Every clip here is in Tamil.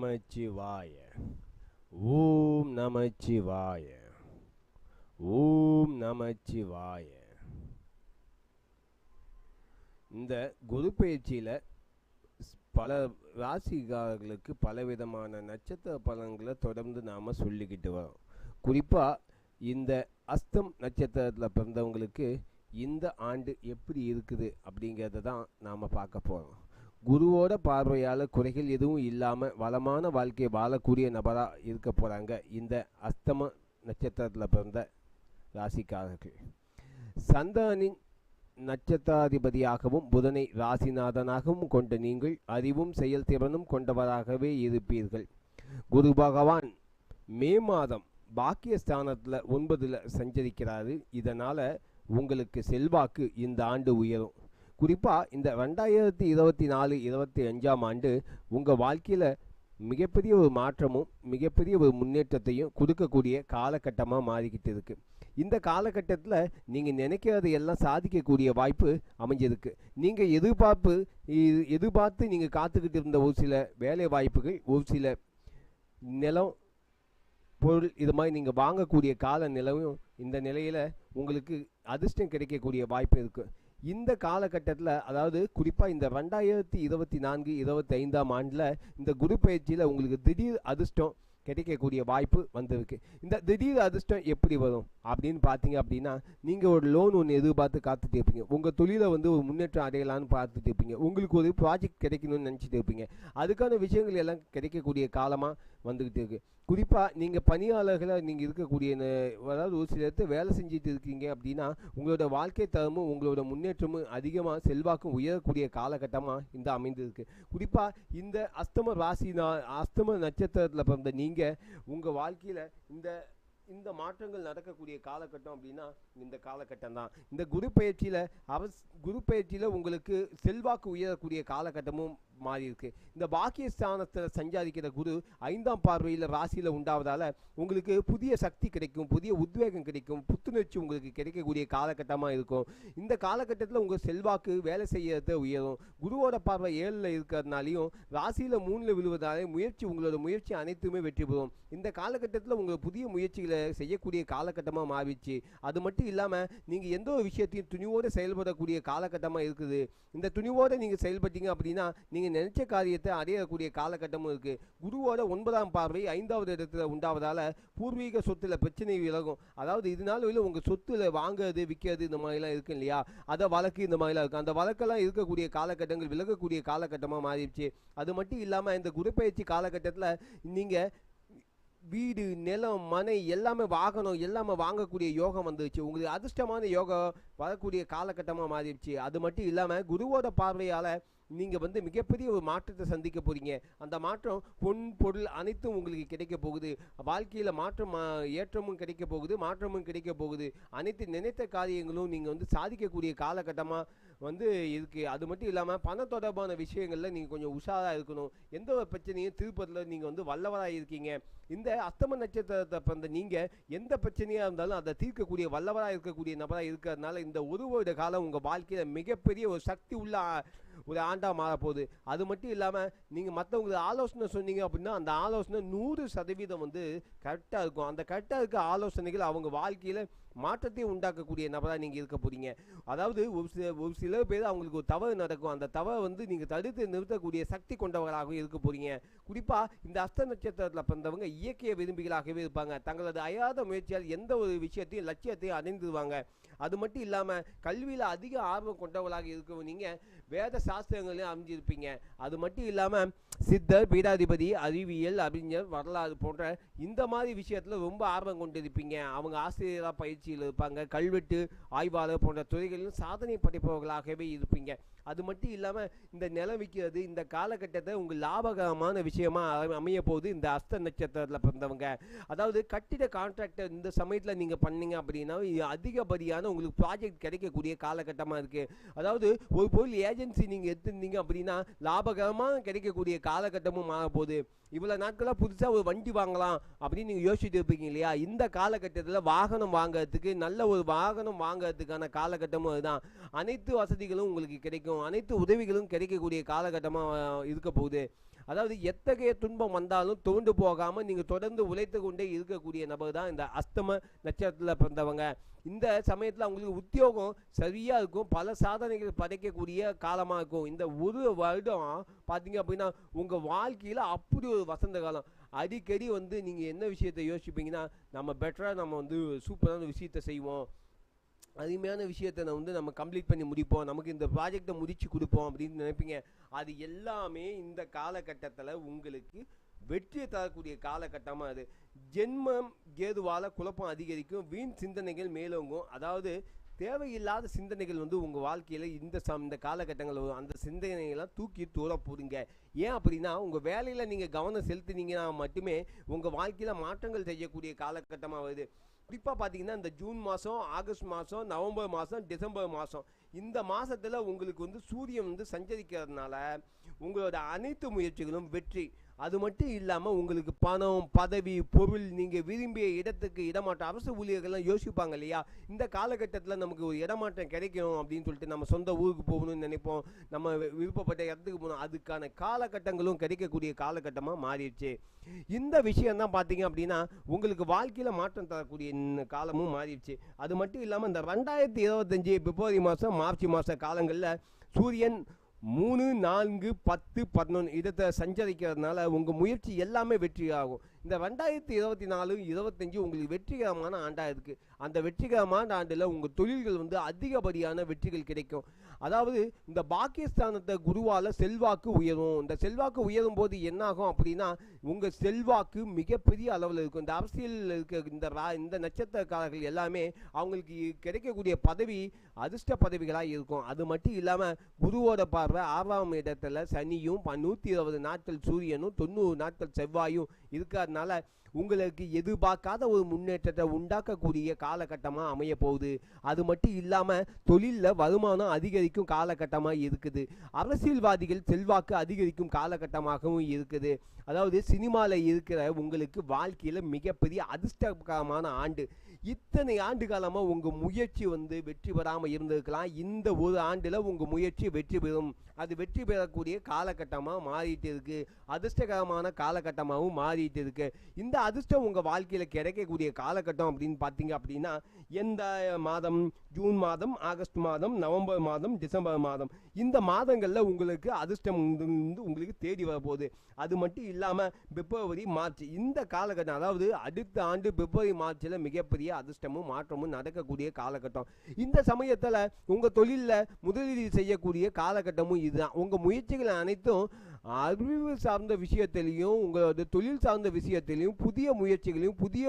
நமச்சிவாய. ஓம் நமச்சிவாய. ஓம் நமச்சிவாய. இந்த குரு பயிற்சியில் பல ராசிகாரர்களுக்கு பலவிதமான நட்சத்திர பலன்களை தொடர்ந்து நாம் சொல்லிக்கிட்டு வரோம். குறிப்பாக இந்த அஸ்தம் நட்சத்திரத்தில் பிறந்தவங்களுக்கு இந்த ஆண்டு எப்படி இருக்குது அப்படிங்கிறத தான் நாம் பார்க்க போகிறோம் குருவோட பார்வையால் குறைகள் எதுவும் இல்லாமல் வளமான வாழ்க்கையை வாழக்கூடிய நபராக இருக்க போகிறாங்க இந்த அஸ்தம நட்சத்திரத்தில் பிறந்த ராசிக்காரர்கள். சந்தானின் நட்சத்திராதிபதியாகவும் புதனை ராசிநாதனாகவும் கொண்ட நீங்கள் அறிவும் செயல்திறனும் கொண்டவராகவே இருப்பீர்கள். குரு பகவான் மே மாதம் பாக்கியஸ்தானத்தில் ஒன்பதில் சஞ்சரிக்கிறாரு. இதனால் உங்களுக்கு செல்வாக்கு இந்த ஆண்டு உயரும். குறிப்பாக இந்த ரெண்டாயிரத்தி இருபத்தி நாலு இருபத்தி அஞ்சாம் ஆண்டு உங்கள் வாழ்க்கையில் மிகப்பெரிய ஒரு மாற்றமும் மிகப்பெரிய ஒரு முன்னேற்றத்தையும் கொடுக்கக்கூடிய காலகட்டமாக மாறிக்கிட்டு இருக்குது இந்த காலகட்டத்தில் நீங்கள் நினைக்கிறது எல்லாம் சாதிக்கக்கூடிய வாய்ப்பு அமைஞ்சிருக்கு. நீங்கள் எதிர்பார்ப்பு எதிர்பார்த்து நீங்கள் காத்துக்கிட்டு இருந்த ஒரு சில வேலை வாய்ப்புகள் ஒரு சில நிலம் பொருள் இது மாதிரி நீங்கள் வாங்கக்கூடிய கால நிலவும் இந்த நிலையில் உங்களுக்கு அதிர்ஷ்டம் கிடைக்கக்கூடிய வாய்ப்பு இருக்குது இந்த காலகட்டத்தில் அதாவது குறிப்பாக இந்த ரெண்டாயிரத்தி இருபத்தி நான்கு இருபத்தி ஐந்தாம் ஆண்டில் இந்த குரு பயிற்சியில் உங்களுக்கு திடீர் அதிர்ஷ்டம் கிடைக்கக்கூடிய வாய்ப்பு வந்திருக்கு. இந்த திடீர் அதிர்ஷ்டம் எப்படி வரும்? அப்படின்னு பார்த்தீங்க அப்படின்னா நீங்கள் ஒரு லோன் ஒன்று எதிர்பார்த்து காத்துட்டு இருப்பீங்க. உங்கள் தொழிலை வந்து ஒரு முன்னேற்றம் அடையலான்னு பார்த்துட்டு இருப்பீங்க. உங்களுக்கு ஒரு ப்ராஜெக்ட் கிடைக்கணும்னு நினச்சிட்டு இருப்பீங்க. அதுக்கான விஷயங்கள் எல்லாம் கிடைக்கக்கூடிய காலமாக வந்துக்கிட்டு இருக்குது குறிப்பாக நீங்கள் பணியாளர்களாக நீங்கள் இருக்கக்கூடிய அதாவது ஒரு சில இடத்துல வேலை செஞ்சுட்டு இருக்கீங்க அப்படின்னா உங்களோட வாழ்க்கை தரமும் உங்களோட முன்னேற்றமும் அதிகமாக செல்வாக்கும் உயரக்கூடிய காலகட்டமாக இந்த அமைந்திருக்கு. குறிப்பாக இந்த அஸ்தம ராசினா அஸ்தம நட்சத்திரத்தில் பிறந்த நீங்கள் உங்கள் வாழ்க்கையில் இந்த இந்த மாற்றங்கள் நடக்கக்கூடிய காலகட்டம் அப்படின்னா இந்த காலகட்டம் தான். இந்த குரு பயிற்சியில் அவஸ் குரு பயிற்சியில் உங்களுக்கு செல்வாக்கு உயரக்கூடிய காலகட்டமும் மாறி இருக்கு இந்த பாக்கியஸ்தானத்தில் சஞ்சாரிக்கிற குரு ஐந்தாம் பார்வையில் ராசியில் உண்டாவதால் உங்களுக்கு புதிய சக்தி கிடைக்கும் புதிய உத்வேகம் கிடைக்கும் புத்துணர்ச்சி உங்களுக்கு கிடைக்கக்கூடிய காலகட்டமாக இருக்கும். இந்த காலகட்டத்தில் உங்கள் செல்வாக்கு வேலை செய்யறது உயரும். குருவோட பார்வை ஏழில் இருக்கிறதுனாலையும் ராசியில் மூணில் விழுவதாலே முயற்சி உங்களோட முயற்சி அனைத்துமே வெற்றி பெறும். இந்த காலகட்டத்தில் உங்கள் புதிய முயற்சிகளை செய்யக்கூடிய காலகட்டமாக மாறிடுச்சு. அது மட்டும் இல்லாமல் நீங்கள் எந்த ஒரு விஷயத்தையும் துணிவோடு செயல்படக்கூடிய காலகட்டமாக இருக்குது. இந்த துணிவோடு நீங்கள் செயல்பட்டீங்க அப்படின்னா நீங்கள் நினைச்ச காரியத்தை அடையக்கூடிய காலகட்டமும் இருக்குது குருவோட ஒன்பதாம் பார்வை ஐந்தாவது இடத்துல உண்டாவதால் பூர்வீக சொத்துல பிரச்சனை விலகும். அதாவது இதனால வெளியில் உங்கள் சொத்துல வாங்குறது விற்கிறது இந்த மாதிரிலாம் இருக்கு இல்லையா? அதை வழக்கு இந்த மாதிரிலாம் இருக்கும் அந்த வழக்கெல்லாம் இருக்கக்கூடிய காலகட்டங்கள் விலகக்கூடிய காலகட்டமாக மாறிடுச்சு. அது மட்டும் இல்லாமல் இந்த குருப்பெயர்ச்சி காலகட்டத்தில் நீங்கள் வீடு நிலம் மனை எல்லாமே வாகனம் எல்லாமே வாங்கக்கூடிய யோகம் வந்துருச்சு. உங்களுக்கு அதிர்ஷ்டமான யோகம் வரக்கூடிய காலகட்டமாக மாறிடுச்சு. அது மட்டும் இல்லாமல் குருவோட பார்வையால் நீங்கள் வந்து மிகப்பெரிய ஒரு மாற்றத்தை சந்திக்க போகிறீங்க அந்த மாற்றம் பொன் பொருள் அனைத்தும் உங்களுக்கு கிடைக்க போகுது. வாழ்க்கையில் மாற்றம் ஏற்றமும் கிடைக்க போகுது மாற்றமும் கிடைக்க போகுது. அனைத்து நினைத்த காரியங்களும் நீங்கள் வந்து சாதிக்கக்கூடிய காலகட்டமாக வந்து இருக்கு. அது மட்டும் இல்லாமல் பண தொடர்பான விஷயங்களில் நீங்கள் கொஞ்சம் உஷாராக இருக்கணும். எந்த ஒரு பிரச்சனையும் திருப்பதில் நீங்கள் வந்து வல்லவராக இருக்கீங்க. இந்த அஸ்தம நட்சத்திரத்தை பிறந்த நீங்கள் எந்த பிரச்சனையாக இருந்தாலும் அதை தீர்க்கக்கூடிய வல்லவராக இருக்கக்கூடிய நபராக இருக்கிறதுனால இந்த ஒரு வருட காலம் உங்கள் வாழ்க்கையில் மிகப்பெரிய ஒரு சக்தி உள்ள ஒரு ஆண்டாக மாறப்போகுது. அது மட்டும் இல்லாமல் நீங்கள் மற்றவங்களுக்கு ஆலோசனை சொன்னீங்க அப்படின்னா அந்த ஆலோசனை நூறு சதவீதம் வந்து கரெக்டாக இருக்கும். அந்த கரெக்டாக இருக்க ஆலோசனைகள் அவங்க வாழ்க்கையில் மாற்றத்தை உண்டாக்கக்கூடிய நபராக நீங்கள் இருக்க போகிறீங்க அதாவது ஒரு சில ஒரு சில பேர் அவங்களுக்கு ஒரு தவறு நடக்கும். அந்த தவறை வந்து நீங்கள் தடுத்து நிறுத்தக்கூடிய சக்தி கொண்டவர்களாகவும் இருக்க போகிறீங்க குறிப்பாக இந்த அஸ்த நட்சத்திரத்தில் பிறந்தவங்க இயற்கை விரும்பிகளாகவே இருப்பாங்க. தங்களது அயாத முயற்சியால் எந்த ஒரு விஷயத்தையும் லட்சியத்தையும் அடைந்துருவாங்க. அது மட்டும் இல்லாமல் கல்வியில் அதிக ஆர்வம் கொண்டவர்களாக இருக்கவும் நீங்கள் வேத சாஸ்திரங்களையும் அமைஞ்சிருப்பீங்க அது மட்டும் இல்லாமல் சித்தர் பீடாதிபதி அறிவியல் அறிஞர் வரலாறு போன்ற இந்த மாதிரி விஷயத்தில் ரொம்ப ஆர்வம் கொண்டிருப்பீங்க. அவங்க ஆசிரியராக பயிற்சியில் இருப்பாங்க. கல்வெட்டு ஆய்வாளர் போன்ற துறைகளிலும் சாதனை படைப்பவர்களாகவே இருப்பீங்க. அது மட்டும் இல்லாமல் இந்த நிலம் விற்கிறது இந்த காலகட்டத்தை உங்கள் லாபகரமான விஷயமாக அமைய போகுது இந்த அஸ்த நட்சத்திரத்தில் பிறந்தவங்க. அதாவது கட்டிட கான்ட்ராக்டர் இந்த சமயத்தில் நீங்கள் பண்ணீங்க அப்படின்னா அதிகப்படியான உங்களுக்கு ப்ராஜெக்ட் கிடைக்கக்கூடிய காலகட்டமாக இருக்குது அதாவது ஒரு பொருள் ஏஜென்சி நீங்கள் எடுத்திருந்தீங்க அப்படின்னா லாபகரமாக கிடைக்கக்கூடிய காலகட்டமும் மாற போகுது இவ்வளோ நாட்களாக புதுசாக ஒரு வண்டி வாங்கலாம் அப்படின்னு நீங்கள் யோசிச்சுட்டு இருப்பீங்க இல்லையா? இந்த காலகட்டத்தில் வாகனம் வாங்குறதுக்கு நல்ல ஒரு வாகனம் வாங்குறதுக்கான காலகட்டமும் அதுதான். அனைத்து வசதிகளும் உங்களுக்கு கிடைக்கும். அனைத்து உதவிகளும் கிடைக்கக்கூடிய காலகட்டமாக இருக்க போகுது அதாவது எத்தகைய துன்பம் வந்தாலும் தோண்டு போகாமல் நீங்கள் தொடர்ந்து உழைத்து கொண்டே இருக்கக்கூடிய நபர் தான் இந்த அஸ்தம நட்சத்திரத்தில் பிறந்தவங்க. இந்த சமயத்தில் அவங்களுக்கு உத்தியோகம் சரியாக இருக்கும். பல சாதனைகள் படைக்கக்கூடிய காலமாக இருக்கும். இந்த ஒரு வருடம் பார்த்தீங்க அப்படின்னா உங்கள் வாழ்க்கையில் அப்படி ஒரு வசந்த காலம். அடிக்கடி வந்து நீங்கள் என்ன விஷயத்தை யோசிப்பீங்கன்னா நம்ம பெட்டராக நம்ம வந்து சூப்பரான விஷயத்தை செய்வோம். அருமையான விஷயத்தை நான் வந்து நம்ம கம்ப்ளீட் பண்ணி முடிப்போம். நமக்கு இந்த ப்ராஜெக்டை முடிச்சு கொடுப்போம் அப்படின்னு நினைப்பீங்க. அது எல்லாமே இந்த காலகட்டத்தில் உங்களுக்கு வெற்றியை தரக்கூடிய காலகட்டமாக அது. ஜென்மம் கேதுவால குழப்பம் அதிகரிக்கும். வீண் சிந்தனைகள் மேலோங்கும். அதாவது தேவையில்லாத சிந்தனைகள் வந்து உங்கள் வாழ்க்கையில் இந்த சம் இந்த காலகட்டங்கள் வரும். அந்த சிந்தனைகள்லாம் தூக்கி தூர போடுங்க. ஏன் அப்படின்னா உங்கள் வேலையில் நீங்கள் கவனம் செலுத்தினீங்கன்னா மட்டுமே உங்கள் வாழ்க்கையில் மாற்றங்கள் செய்யக்கூடிய காலகட்டமாக வருது. குறிப்பாக பார்த்தீங்கன்னா இந்த ஜூன் மாதம் ஆகஸ்ட் மாதம் நவம்பர் மாதம் டிசம்பர் மாதம் இந்த மாதத்தில் உங்களுக்கு வந்து சூரியன் வந்து சஞ்சரிக்கிறதுனால உங்களோட அனைத்து முயற்சிகளும் வெற்றி. அது மட்டும் இல்லாமல் உங்களுக்கு பணம் பதவி பொருள் நீங்கள் விரும்பிய இடத்துக்கு இடமாற்றம் அரசு ஊழியர்கள்லாம் யோசிப்பாங்க இல்லையா? இந்த காலகட்டத்தில் நமக்கு ஒரு இடமாற்றம் கிடைக்கணும் அப்படின்னு சொல்லிட்டு நம்ம சொந்த ஊருக்கு போகணும்னு நினைப்போம். நம்ம வி- விருப்பப்பட்ட இடத்துக்கு போகணும். அதுக்கான காலகட்டங்களும் கிடைக்கக்கூடிய காலகட்டமாக மாறிடுச்சு. இந்த விஷயம் தான் பார்த்தீங்க அப்படின்னா உங்களுக்கு வாழ்க்கையில் மாற்றம் தரக்கூடிய இந்த காலமும் மாறிடுச்சு. அது மட்டும் இல்லாமல் இந்த ரெண்டாயிரத்தி இருபத்தஞ்சி பிப்ரவரி மாதம் மார்ச் மாத காலங்களில் சூரியன் மூணு நான்கு பத்து பதினொன்று இடத்தை சஞ்சரிக்கிறதுனால உங்கள் முயற்சி எல்லாமே வெற்றி ஆகும் இந்த ரெண்டாயிரத்தி இருபத்தி நாலு இருபத்தஞ்சி உங்களுக்கு வெற்றிகரமான ஆண்டாக இருக்குது அந்த வெற்றிகரமான ஆண்டில் உங்கள் தொழில்கள் வந்து அதிகப்படியான வெற்றிகள் கிடைக்கும். அதாவது இந்த பாகிஸ்தானத்தை குருவால் செல்வாக்கு உயரும். இந்த செல்வாக்கு உயரும் போது என்னாகும் அப்படின்னா உங்கள் செல்வாக்கு மிகப்பெரிய அளவில் இருக்கும். இந்த அரசியலில் இருக்க இந்த ரா- இந்த நட்சத்திரக்காரர்கள் எல்லாமே அவங்களுக்கு கிடைக்கக்கூடிய பதவி அதிர்ஷ்ட பதவிகளாக இருக்கும். அது மட்டும் இல்லாமல் குருவோட பார்வை ஆறாம் இடத்துல சனியும் ப- நூற்றி இருபது நாட்கள் சூரியனும் தொண்ணூறு நாட்கள் செவ்வாயும் இருக்கிறதுனால உங்களுக்கு எதிர்பார்க்காத ஒரு முன்னேற்றத்தை உண்டாக்கக்கூடிய காலகட்டமாக அமைய போகுது. அது மட்டும் இல்லாமல் தொழிலில் வருமானம் அதிகரிக்கும் காலகட்டமாக இருக்குது. அரசியல்வாதிகள் செல்வாக்கு அதிகரிக்கும் காலகட்டமாகவும் இருக்குது. அதாவது சினிமாவில் இருக்கிற உங்களுக்கு வாழ்க்கையில் மிகப்பெரிய அதிர்ஷ்டகரமான ஆண்டு. இத்தனை ஆண்டு காலமாக உங்கள் முயற்சி வந்து வெற்றி பெறாமல் இருந்திருக்கலாம். இந்த ஒரு ஆண்டில் உங்கள் முயற்சி வெற்றி பெறும். அது வெற்றி பெறக்கூடிய காலகட்டமாக மாறிட்டு இருக்கு அதிர்ஷ்டகரமான காலகட்டமாகவும் மாறிட்டு இருக்கு இந்த அதிர்ஷ்டம் உங்கள் வாழ்க்கையில் கிடைக்கக்கூடிய காலகட்டம் அப்படின்னு பார்த்தீங்க அப்படின்னா எந்த மாதம்? ஜூன் மாதம் ஆகஸ்ட் மாதம் நவம்பர் மாதம் டிசம்பர் மாதம். இந்த மாதங்களில் உங்களுக்கு அதிர்ஷ்டம் வந்து உங்களுக்கு தேடி வரப்போகுது. அது மட்டும் இல்லாமல் பிப்ரவரி மார்ச் இந்த காலகட்டம் அதாவது அடுத்த ஆண்டு பிப்ரவரி மார்ச்சில் மிகப்பெரிய அதிர்ஷ்டமும் மாற்றமும் நடக்கக்கூடிய காலகட்டம். இந்த சமயத்தில் உங்கள் தொழிலில் முதலீடு செய்யக்கூடிய காலகட்டமும் இதுதான் உங்கள் முயற்சிகள் அனைத்தும் அறிவு சார்ந்த விஷயத்திலையும் உங்களோட தொழில் சார்ந்த விஷயத்திலையும் புதிய முயற்சிகளையும் புதிய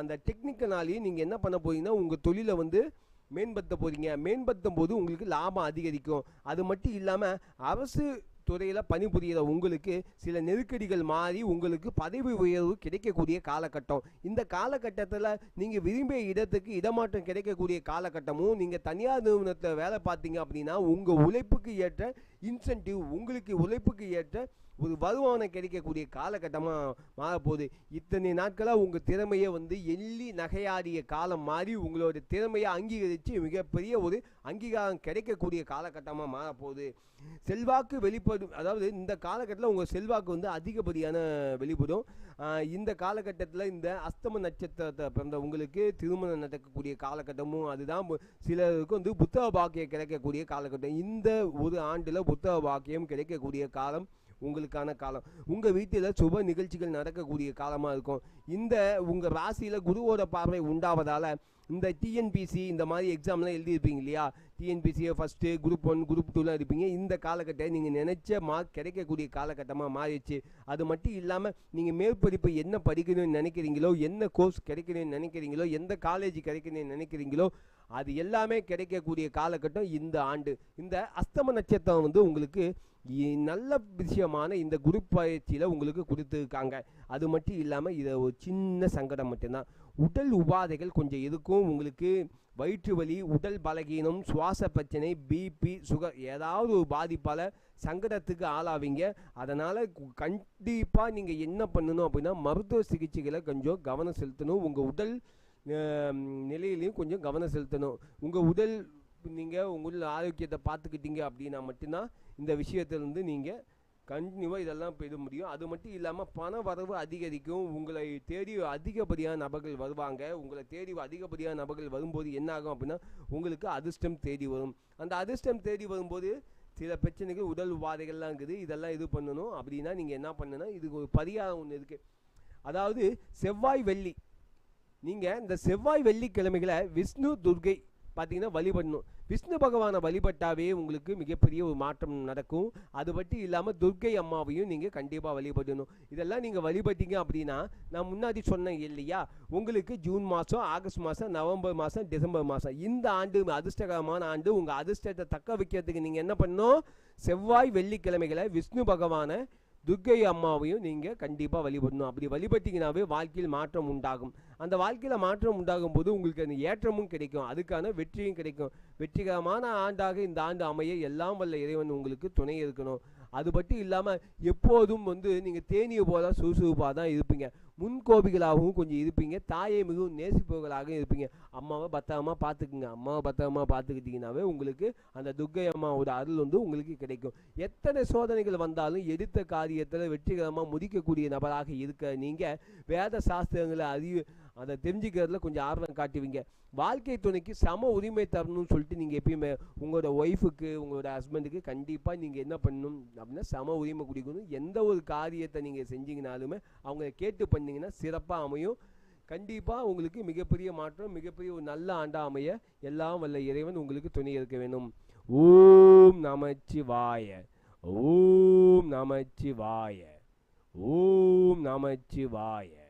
அந்த டெக்னிக்கனாலையும் நீங்கள் என்ன பண்ண போகிறீங்கன்னா உங்கள் தொழிலை வந்து மேம்படுத்த போகிறீங்க மேம்படுத்தும் போது உங்களுக்கு லாபம் அதிகரிக்கும். அது மட்டும் இல்லாமல் அரசு துறையில் பணிபுரிகிற உங்களுக்கு சில நெருக்கடிகள் மாறி உங்களுக்கு பதவி உயர்வு கிடைக்கக்கூடிய காலகட்டம். இந்த காலகட்டத்தில் நீங்கள் விரும்பிய இடத்துக்கு இடமாற்றம் கிடைக்கக்கூடிய காலகட்டமும் நீங்கள் தனியார் நிறுவனத்தில் வேலை பார்த்தீங்க அப்படின்னா உங்கள் உழைப்புக்கு ஏற்ற இன்சென்டிவ் உங்களுக்கு உழைப்புக்கு ஏற்ற ஒரு வருமானம் கிடைக்கக்கூடிய காலகட்டமாக மாறப்போகுது. இத்தனை நாட்களாக உங்கள் திறமையை வந்து எள்ளி நகையாடிய காலம் மாறி உங்களோட திறமையை அங்கீகரித்து மிகப்பெரிய ஒரு அங்கீகாரம் கிடைக்கக்கூடிய காலகட்டமாக மாறப்போகுது. செல்வாக்கு வெளிப்படும் அதாவது இந்த காலகட்டத்தில் உங்கள் செல்வாக்கு வந்து அதிகப்படியான வெளிப்படும். இந்த காலகட்டத்தில் இந்த அஸ்தம நட்சத்திரத்தை பிறந்த உங்களுக்கு திருமணம் நடக்கக்கூடிய காலகட்டமும் அதுதான். சிலருக்கு வந்து புத்தக பாக்கியம் கிடைக்கக்கூடிய காலகட்டம். இந்த ஒரு ஆண்டில் புத்தக பாக்கியம் கிடைக்கக்கூடிய காலம். உங்களுக்கான காலம். உங்கள் வீட்டில் சுப நிகழ்ச்சிகள் நடக்கக்கூடிய காலமாக இருக்கும். இந்த உங்கள் ராசியில் குருவோட பார்வை உண்டாவதால் இந்த டிஎன்பிசி இந்த மாதிரி எக்ஸாம்லாம் எழுதியிருப்பீங்க இல்லையா? டிஎன்பிசியை ஃபஸ்ட்டு குரூப் ஒன் குரூப் டூலாம் இருப்பீங்க இந்த காலகட்டம் நீங்கள் நினச்ச மார்க் கிடைக்கக்கூடிய காலகட்டமாக மாறிடுச்சு. அது மட்டும் இல்லாமல் நீங்கள் மேற்படிப்பு என்ன படிக்கணும்னு நினைக்கிறீங்களோ என்ன கோர்ஸ் கிடைக்கணும்னு நினைக்கிறீங்களோ எந்த காலேஜ் கிடைக்கணும்னு நினைக்கிறீங்களோ அது எல்லாமே கிடைக்கக்கூடிய காலகட்டம் இந்த ஆண்டு. இந்த அஸ்தம நட்சத்திரம் வந்து உங்களுக்கு நல்ல விஷயமான இந்த குரு பயிற்சியில் உங்களுக்கு கொடுத்துருக்காங்க. அது மட்டும் இல்லாமல் இதை ஒரு சின்ன சங்கடம் மட்டும்தான். உடல் உபாதைகள் கொஞ்சம் இருக்கும் உங்களுக்கு வயிற்று வலி உடல் பலகீனம் சுவாச பிரச்சனை பிபி சுகர் ஏதாவது ஒரு பாதிப்பால் சங்கடத்துக்கு ஆளாவீங்க. அதனால் கண்டிப்பாக நீங்கள் என்ன பண்ணணும் அப்படின்னா மருத்துவ சிகிச்சைகளை கொஞ்சம் கவனம் செலுத்தணும். உங்கள் உடல் நிலையிலையும் கொஞ்சம் கவனம் செலுத்தணும். உங்கள் உடல் நீங்கள் உங்கள் ஆரோக்கியத்தை பார்த்துக்கிட்டீங்க அப்படின்னா மட்டும்தான் இந்த விஷயத்திலேருந்து நீங்கள் கண்டினியூவாக இதெல்லாம் பெற முடியும். அது மட்டும் இல்லாமல் பண வரவு அதிகரிக்கும். உங்களை தேடி அதிகப்படியான நபர்கள் வருவாங்க. உங்களை தேடி அதிகப்படியான நபர்கள் வரும்போது என்ன ஆகும் அப்படின்னா உங்களுக்கு அதிர்ஷ்டம் தேடி வரும். அந்த அதிர்ஷ்டம் தேடி வரும்போது சில பிரச்சனைகள் உடல் உபாதைகள்லாம் இருக்குது. இதெல்லாம் இது பண்ணணும். அப்படின்னா நீங்கள் என்ன பண்ணணும்னா இதுக்கு ஒரு பரிகாரம் ஒன்று இருக்குது அதாவது செவ்வாய் வெள்ளி. நீங்கள் இந்த செவ்வாய் வெள்ளிக்கிழமைகளை விஷ்ணு துர்கை பார்த்தீங்கன்னா வழிபடணும். விஷ்ணு பகவானை வழிபட்டாவே உங்களுக்கு மிகப்பெரிய ஒரு மாற்றம் நடக்கும். அது மட்டும் இல்லாமல் துர்கை அம்மாவையும் நீங்கள் கண்டிப்பாக வழிபடணும். இதெல்லாம் நீங்கள் வழிபட்டீங்க அப்படின்னா நான் முன்னாடி சொன்னேன் இல்லையா? உங்களுக்கு ஜூன் மாதம் ஆகஸ்ட் மாதம் நவம்பர் மாதம் டிசம்பர் மாதம் இந்த ஆண்டு அதிர்ஷ்டகரமான ஆண்டு. உங்கள் அதிர்ஷ்டத்தை தக்க வைக்கிறதுக்கு நீங்கள் என்ன பண்ணணும்? செவ்வாய் வெள்ளிக்கிழமைகளை விஷ்ணு பகவானை துர்க்கை அம்மாவையும் நீங்கள் கண்டிப்பாக வழிபடணும். அப்படி வழிபட்டிங்கனாவே வாழ்க்கையில் மாற்றம் உண்டாகும். அந்த வாழ்க்கையில் மாற்றம் உண்டாகும் போது உங்களுக்கு அந்த ஏற்றமும் கிடைக்கும். அதுக்கான வெற்றியும் கிடைக்கும். வெற்றிகரமான ஆண்டாக இந்த ஆண்டு அமைய எல்லாம் வல்ல இறைவன் உங்களுக்கு துணை இருக்கணும். அது மட்டும் இல்லாமல் எப்போதும் வந்து நீங்கள் தேனியை போல சுறுசுறுப்பாக தான் இருப்பீங்க. முன்கோபிகளாகவும் கொஞ்சம் இருப்பீங்க. தாயை மிகவும் நேசிப்பவர்களாகவும் இருப்பீங்க. அம்மாவை பத்திரமா பார்த்துக்குங்க. அம்மாவை பத்திரமா பார்த்துக்கிட்டிங்கனாவே உங்களுக்கு அந்த துர்கை அம்மாவோட அருள் வந்து உங்களுக்கு கிடைக்கும். எத்தனை சோதனைகள் வந்தாலும் எடுத்த காரியத்தில் வெற்றிகரமாக முடிக்கக்கூடிய நபராக இருக்க நீங்கள் வேத சாஸ்திரங்களை அறிவு அதை தெரிஞ்சுக்கிறதுல கொஞ்சம் ஆர்வம் காட்டுவீங்க. வாழ்க்கை துணைக்கு சம உரிமை தரணும்னு சொல்லிட்டு நீங்கள் எப்பயுமே உங்களோட ஒய்ஃபுக்கு உங்களோட ஹஸ்பண்டுக்கு கண்டிப்பாக நீங்கள் என்ன பண்ணணும் அப்படின்னா சம உரிமை கொடுக்கணும். எந்த ஒரு காரியத்தை நீங்கள் செஞ்சீங்கனாலுமே அவங்க கேட்டு பண்ணிங்கன்னா சிறப்பாக அமையும். கண்டிப்பாக உங்களுக்கு மிகப்பெரிய மாற்றம் மிகப்பெரிய ஒரு நல்ல ஆண்டா அமைய எல்லாம் வல்ல இறைவன் உங்களுக்கு துணை இருக்க வேண்டும். ஓம் நமச்சிவாய. ஓம் நமச்சிவாய. ஓம் நமச்சிவாய.